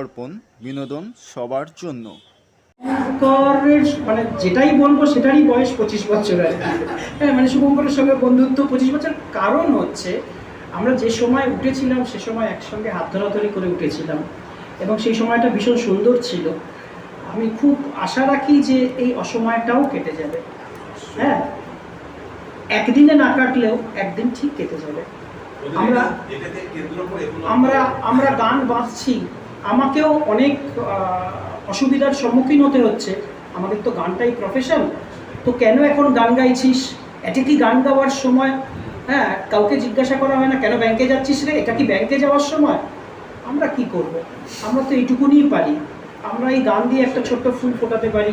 দর্পণ বিনোদন সবার জন্য। শুভঙ্করের মানে যেটাই বলব সেটারই বয়স পঁচিশ বছর আর কি। হ্যাঁ মানে শুভঙ্করের সঙ্গে বন্ধুত্ব পঁচিশ বছর। কারণ হচ্ছে আমরা যে সময় উঠেছিলাম সে সময় একসঙ্গে হাত ধরাধরি করে উঠেছিলাম। এবং সেই সময়টা ভীষণ সুন্দর ছিল। আমি খুব আশা রাখি যে এই অসময়টাও কেটে যাবে। হ্যাঁ একদিনে না কাটলেও একদিন ঠিক কেটে যাবে। আমরা আমরা আমরা গান বাঁধছি আমাকেও অনেক অসুবিধার সম্মুখীন হতে হচ্ছে। আমাদের তো গানটাই প্রফেশন তো কেন এখন গান গাইছিস? এটা কি গান গাওয়ার সময়? হ্যাঁ কাউকে জিজ্ঞাসা করা হয় না, কেন ব্যাংকে যাচ্ছিস রে? এটা কি ব্যাংকে যাওয়ার সময়? আমরা কি করব? আমরা তো এইটুকুনিই পারি। আমরা এই গান দিয়ে একটা ছোট্ট ফুল ফোটাতে পারি।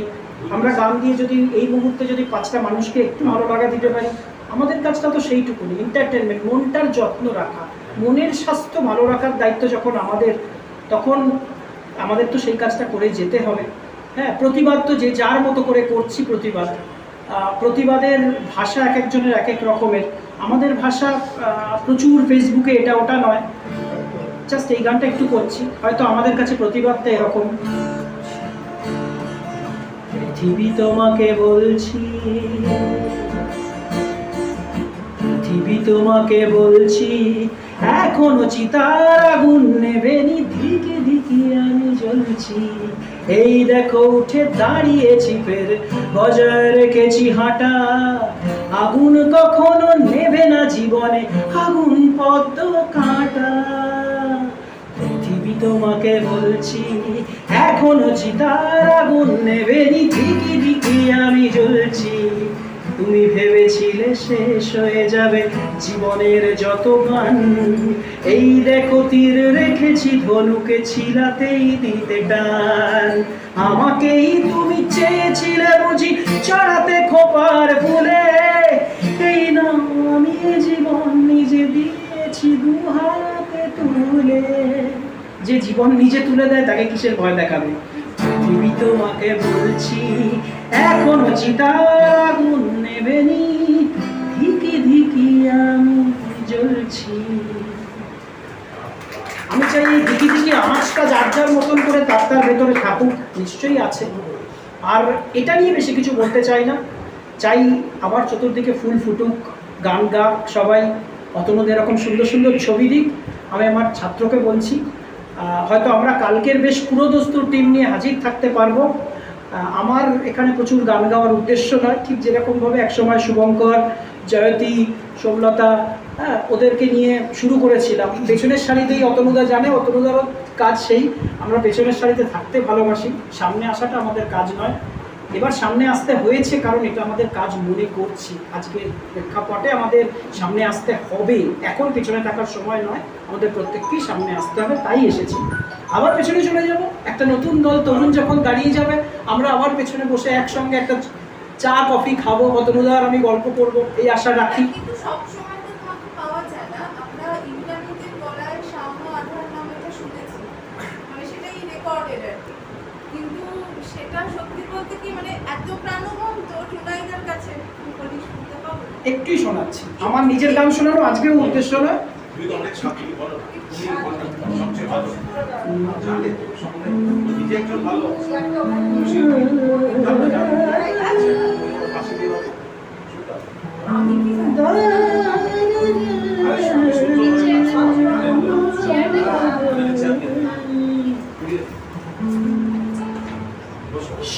আমরা গান দিয়ে যদি এই মুহূর্তে যদি পাঁচটা মানুষকে একটু ভালো লাগা দিতে পারি, আমাদের কাজটা তো সেইটুকুনি। এন্টারটেনমেন্ট মনটার যত্ন রাখা। মনের স্বাস্থ্য ভালো রাখার দায়িত্ব যখন আমাদের তখন আমাদের তো সেই কাজটা করে যেতে হবে। হ্যাঁ প্রতিবাদ তো যে যার মতো করে করছি প্রতিবাদ। প্রতিবাদের ভাষা এক একজনের এক এক রকমের। আমাদের ভাষা প্রচুর ফেসবুকে এটা ওটা নয়। জাস্ট এই গানটা একটু করছি। হয়তো আমাদের কাছে প্রতিবাদটা এরকম। পৃথিবী তোমাকে বলছি, পৃথিবী তোমাকে বলছি এখনও চিতার আগুন নেবেনি দিকে দিকে আমি জ্বলছি। এই দেখো, উঠে দাঁড়িয়েছি ফের, বজায় রেখেছি হাঁটা। আগুন কখনো নেবে না জীবনে, আগুন পদ্ম কাঁটা। পৃথিবী তোমাকে বলছি, এখনও চিতার আগুন নেবেনি দিকে দিকে আমি জ্বলছি। তুমি ভেবেছিলে শেষ হয়ে যাবে জীবনের যত গান এই দেখো তীর রেখেছি, ধনুকে ছিলাতেই দিতে টান। আমাকেই তুমি চেয়েছিলে বুঝি চড়াতে খোপার ফুলে। এই না আমি জীবন নিজে দিয়েছি দু হাতে তুলে। যে জীবন নিজে তুলে দেয়, তাকে কিসের ভয় দেখাবে? পৃথিবী তোমাকে বলছি, এখনও চিতার আগুন নেবেনি। ধিকি ধিকি আমি জ্বলছি। আমি চাই এই দিকি দিকি আঁচটা যার যার মতন করে তার তার ভেতরে থাকুক, নিশ্চয়ই আছে। আর এটা নিয়ে বেশি কিছু বলতে চাই না। চাই আবার চতুর্দিকে ফুল ফুটুক, গান গাক সবাই। অতনুদের এরকম সুন্দর সুন্দর ছবি দিক। আমি আমার ছাত্রকে বলছি হয়তো আমরা কালকের বেশ পুরোদস্তুর টিম নিয়ে হাজির থাকতে পারব। আমার এখানে প্রচুর গান গাওয়ার উদ্দেশ্য নয়, ঠিক যেরকমভাবে একসময় শুভঙ্কর, জয়তী সোমলতা হ্যাঁ ওদেরকে নিয়ে শুরু করেছিলাম। পেছনের সারিতেই অতনুদা জানে, অতনুদারও কাজ সেই। আমরা পেছনের সারিতে থাকতে ভালোবাসি। সামনে আসাটা আমাদের কাজ নয়। এবার সামনে আসতে হয়েছে কারণ এটা আমাদের কাজ মনে করছি। আজকে প্রেক্ষাপটে আমাদের সামনে আসতে হবে। এখন পেছনে থাকার সময় নয়, আমাদের প্রত্যেককেই সামনে আসতে হবে, তাই এসেছি। আবার পেছনে চলে যাব। একটা নতুন দল তরুণ যখন দাঁড়িয়ে যাবে, আমরা আবার পেছনে বসে একসঙ্গে একটা চা, কফি খাব। কতনুদার আমি গল্প করব, এই আশা রাখি কিন্তু সবসময় তো তোমাকে পাওয়া যায় না আমরা ইন্টারনেটের গলায় সাম্য আধার নামটা শুনেছি মানে সেটাই রেকর্ডেড আর কি কিন্তু বলতে কি মানে এত প্রাণবন্ত টুনাইদার কাছে বলি শুনতে পাবো একটুই শোনাচ্ছি। আমার নিজের গান শোনানো আজকেও উদ্দেশ্য নয় তুমি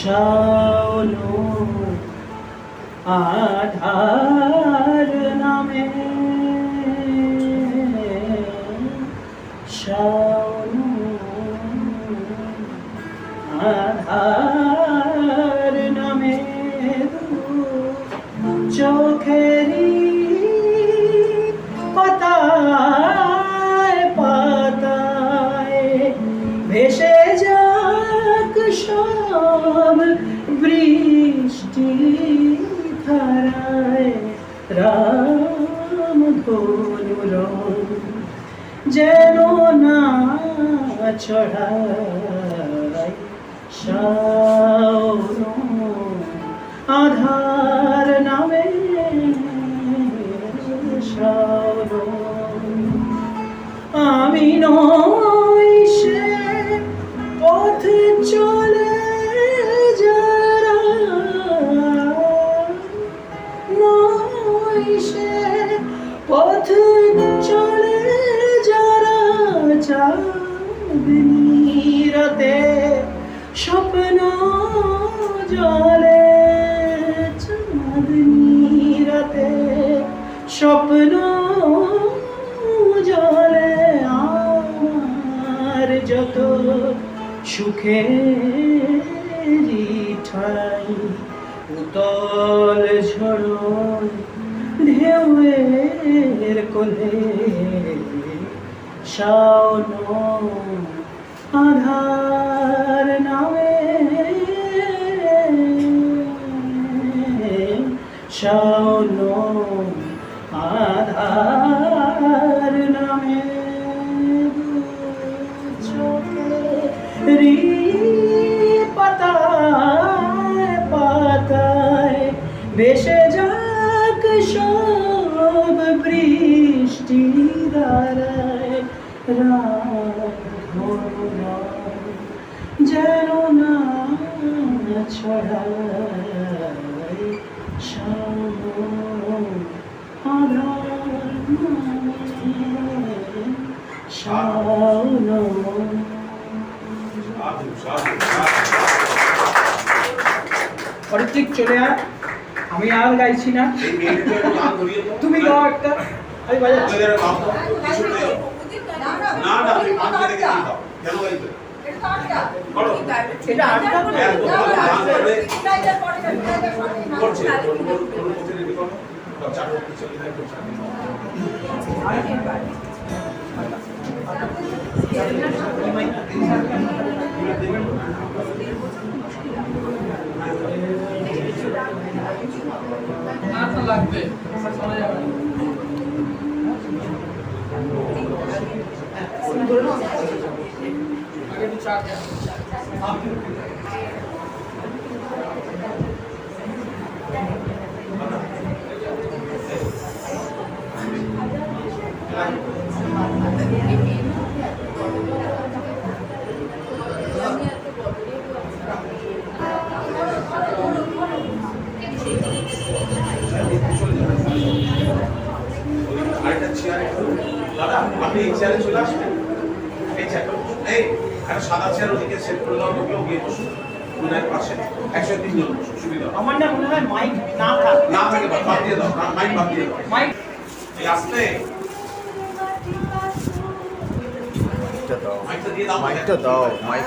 শাওনো আধার যেন না ছড়াই শাওন স্বপ্ন জলে চাঁদনি রাতে স্বপ্ন জলে আমার যত সুখের ঠাই উতল ঝড় ঢেউয়ের কোলে, শাওন আধার নামে। শাওন আধার নামে। ছড়ায় সাধু অরিত্রিক চলে আয় আমি আর গাইছি না। তুমি গাও একটা আমি বাজাচ্ছি। না না, তুমি পাঁচটা থেকে কেন গাইবে করো এটা আটটা তো? একদম ভালো গান করে করছে ওর- ওর- ওর মধ্যে ready করো। বা চারটে কিছু লিখে করছে। আরেকটা চেয়ার একটু দাদা আপনি এই চেয়ারে চলে আসবেন এই চেয়ারটা এই একটা সাদা চেয়ার ওদিকে সেট করে গিয়ে বসুন উনার পাশে। একশো বসুন সুবিধা আমার না মনে হয় মাইক না থাক। না থাকে বাদ দিয়ে দাও মাইক বাদ দিয়ে দাও। মাইক এই আসতে। মাইকটা দাও। মাইকটা দিয়ে দাও। মাইকটা দাও মাইক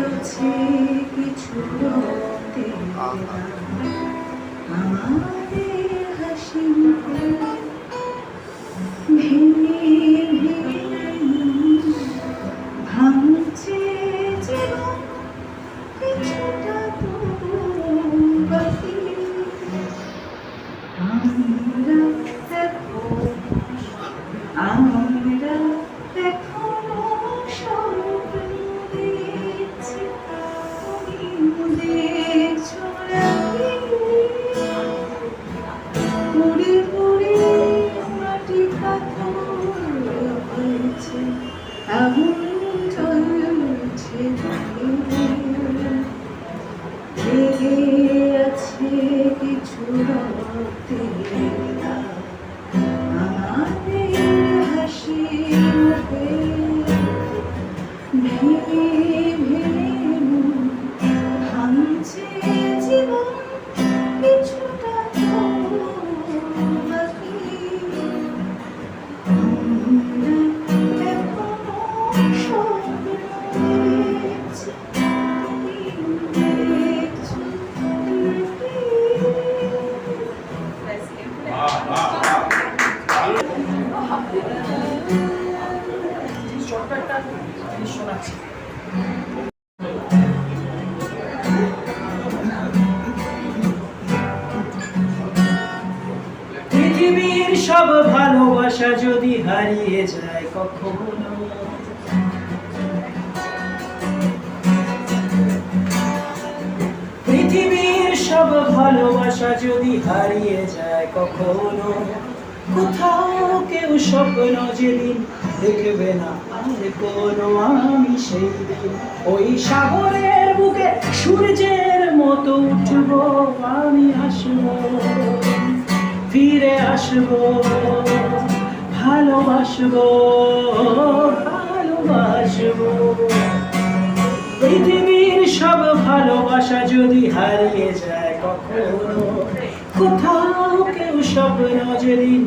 আছে কিছু আমাদের হাসি ভেঙে যায় কখনো। কোথাও কেউ স্বপ্ন যেদিন দেখবে না, আর কোনো আমি সেই দিন। ওই সাগরের বুকে সূর্যের মতো উঠবো, আমি আসব ফিরে আসব, ভালোবাসবো ভালোবাসবো। পৃথিবীর সব ভালোবাসা যদি হারিয়ে যায় কখনো কোথাও কেউ স্বপ্ন যেদিন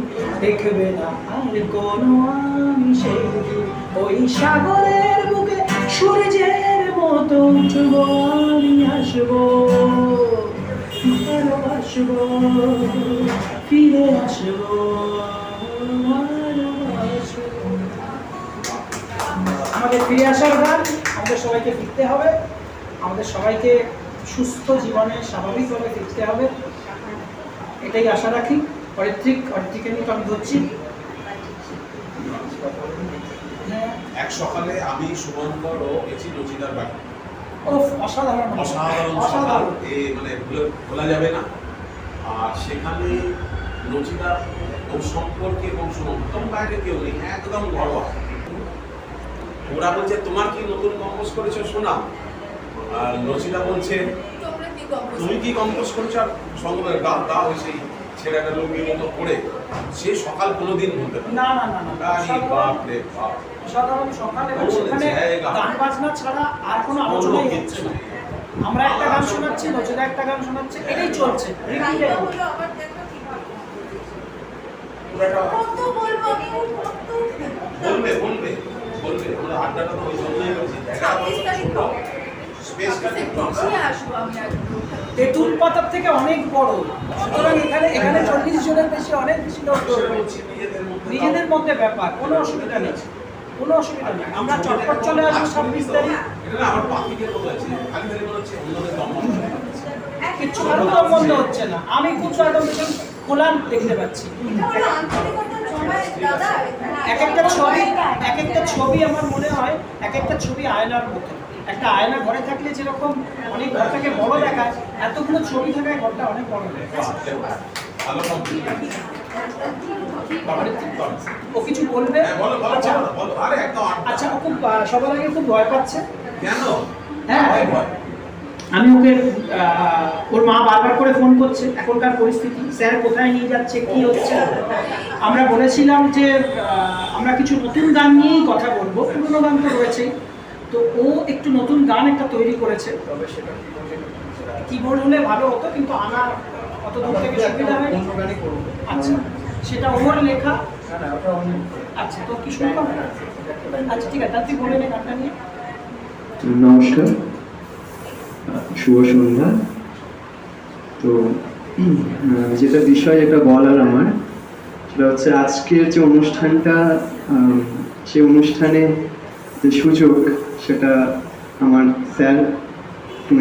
দেখবে না। আর কোনো আমি সেই ওই সাগরের বুকে সূর্যের মতো উঠবো, আমি আসব, ভালোবাসবো, ফিরে আসব আমাদের ফিরে আসার গান আমাদের সবাইকে ফিরতে হবে। আমাদের সবাইকে সুস্থ জীবনে স্বাভাবিকভাবে ফিরতে হবে। এটাই আশা রাখি। অরিত্রিক অরিত্রিকে নিয়ে আমি ধরছি। হ্যাঁ। এক সকালে আমি শুভঙ্কর ও গেছি রচিতার বাড়ি। ও অসাধারণ। অসাধারণ অসাধারণ। এ মানে ভোলা যাবে না। আর সেখানে রচিতা ও সম্পর্কে এবং একদম বাইরে কেউ নেই একদম ঘরোয়া। ওরা বলছে তোমার কি নতুন কম্পোজ করেছ? শোনা আর রচিতা বলছে তুমি কি কম্পোজ করেছ আর সঙ্গে গা গা ওই সেই ছেলেটা লুঙ্গির মতো পড়ে সে সকাল কোনোদিন ভুলতে পারে না না না না আরে বাপ রে বাপ। সকাল কোনো সেখানে জায়গা। গান বাজনা ছাড়া আর কোনো কোনো আলোচনাই হচ্ছে না। আমরা একটা গান শোনাচ্ছি রচিতা একটা গান শোনাচ্ছে এটাই চলছে বলব আমি কত বলবে বলবে বলবে। আমরা আড্ডাটা তো ওই জন্যই করছি। তেঁতুল পাতার থেকে অনেক বড়। সুতরাং এখানে এখানে চল্লিশ জনের বেশি অনেক বেশি লোক নিজেদের মধ্যে ব্যাপার, কোনো অসুবিধা নেই। কোনো অসুবিধা নেই। আমরা চটপট চলে আসব একদম বন্ধ হচ্ছে না। আমি খুব ভীষণ খোলা দেখতে পাচ্ছি। এক একটা ছবি এক একটা ছবি আমার মনে হয় এক একটা ছবি আয়নার মতো। একটা আয়না ঘরে থাকলে যেরকম অনেক ঘরটাকে বড় দেখায় এতগুলো ছবি থাকায় ঘরটা অনেক বড় ও কিছু বলবে? হ্যাঁ আচ্ছা। আচ্ছা ও খুব সবার আগে খুব ভয় পাচ্ছে। কেন? হ্যাঁ। ভয় ভয়। আমি ওকে ওর মা বারবার করে ফোন করছে এখনকার পরিস্থিতি স্যার কোথায় নিয়ে যাচ্ছে কি হচ্ছে? আমরা বলেছিলাম যে আমরা কিছু নতুন গান নিয়েই কথা বলব পুরোনো গান তো রয়েছেই। তো ও একটু নতুন গান একটা তৈরি করেছে। তবে সেটা কিবোর্ড হলে ভালো হতো কিন্তু আনা অত দূর থেকে সুবিধা হয় আচ্ছা সেটা ওর লেখা? না না ওটা অনেক আচ্ছা তো কি শুরু আচ্ছা ঠিক আছে তুই বলে নে গানটা নিয়ে। নমস্কার। শুভ সন্ধ্যা। তো যেটা বিষয় যেটা বলার আমার সেটা হচ্ছে আজকের যে অনুষ্ঠানটা সে অনুষ্ঠানে যে সুযোগ সেটা আমার স্যার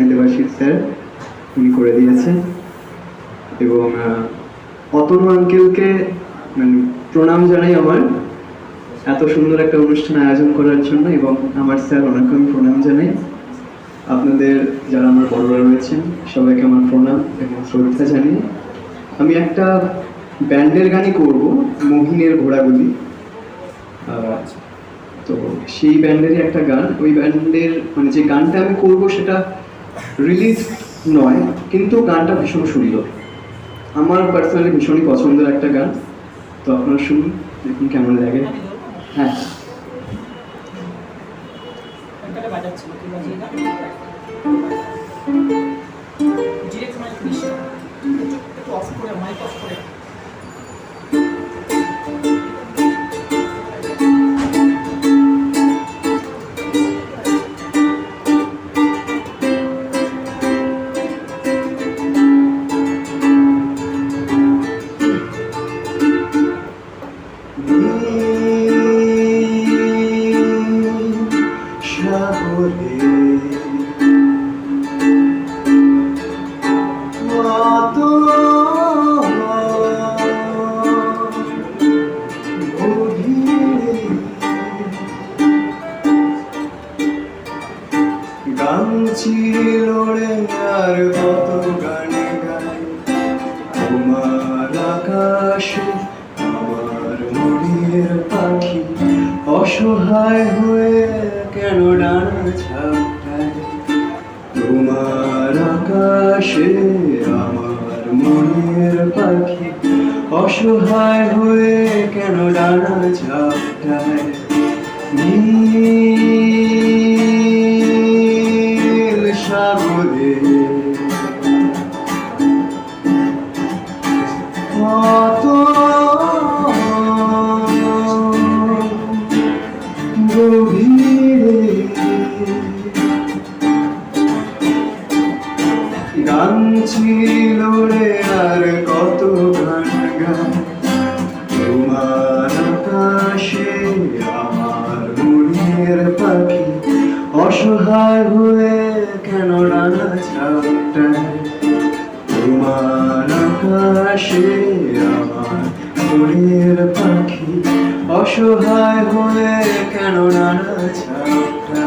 দেবাশিস স্যার, উনি করে দিয়েছেন। এবং অতনু আঙ্কেলকে মানে প্রণাম জানাই আমার। এত সুন্দর একটা অনুষ্ঠান আয়োজন করার জন্য এবং আমার স্যার ওনাকে আমি প্রণাম জানাই। আপনাদের যারা আমার বড়রা রয়েছেন, সবাইকে আমার প্রণাম এবং শ্রদ্ধা জানিয়ে। আমি একটা ব্যান্ডের গানই করব, মহিনের ঘোড়াগুলি। তো সেই ব্যান্ডেরই একটা গান। ওই ব্যান্ডের মানে যে গানটা আমি করব সেটা রিলিজ নয় কিন্তু গানটা ভীষণ সুন্দর। আমার পার্সোনালি ভীষণই পছন্দের একটা গান। তো আপনারা শুনুন দেখুন কেমন লাগে। হ্যাঁ। ওইখানে বাজাচ্ছিল তুই ডিরেক্ট মাইক দিস না। একটু একটু অফ করে মাইক অফ করে। গান Father. মনের পাখি অসহায় হয়ে কেন নানা ছাড়া।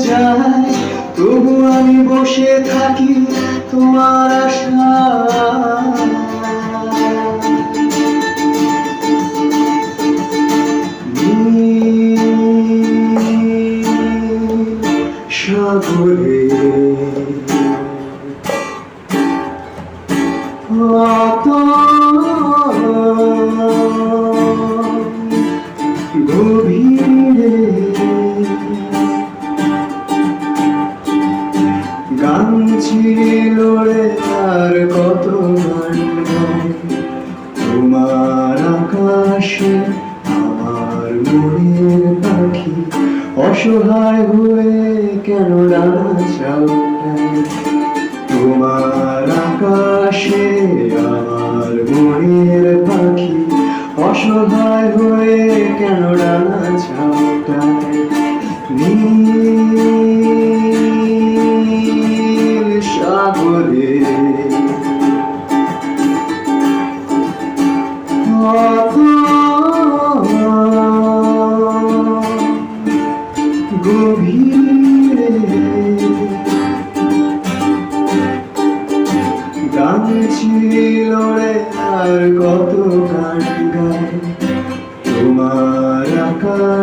যায় তবু আমি বসে থাকি তোমার আশা সবরে আসে আমার মনের পাখি অসহায় হয়ে কেন ডানা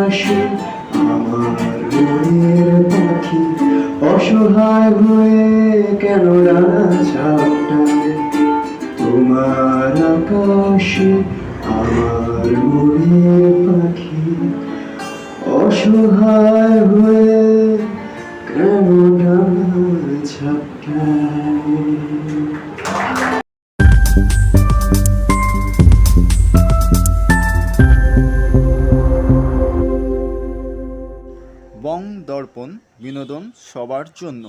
আসে আমার মনের পাখি অসহায় হয়ে কেন রাজা সবার জন্য।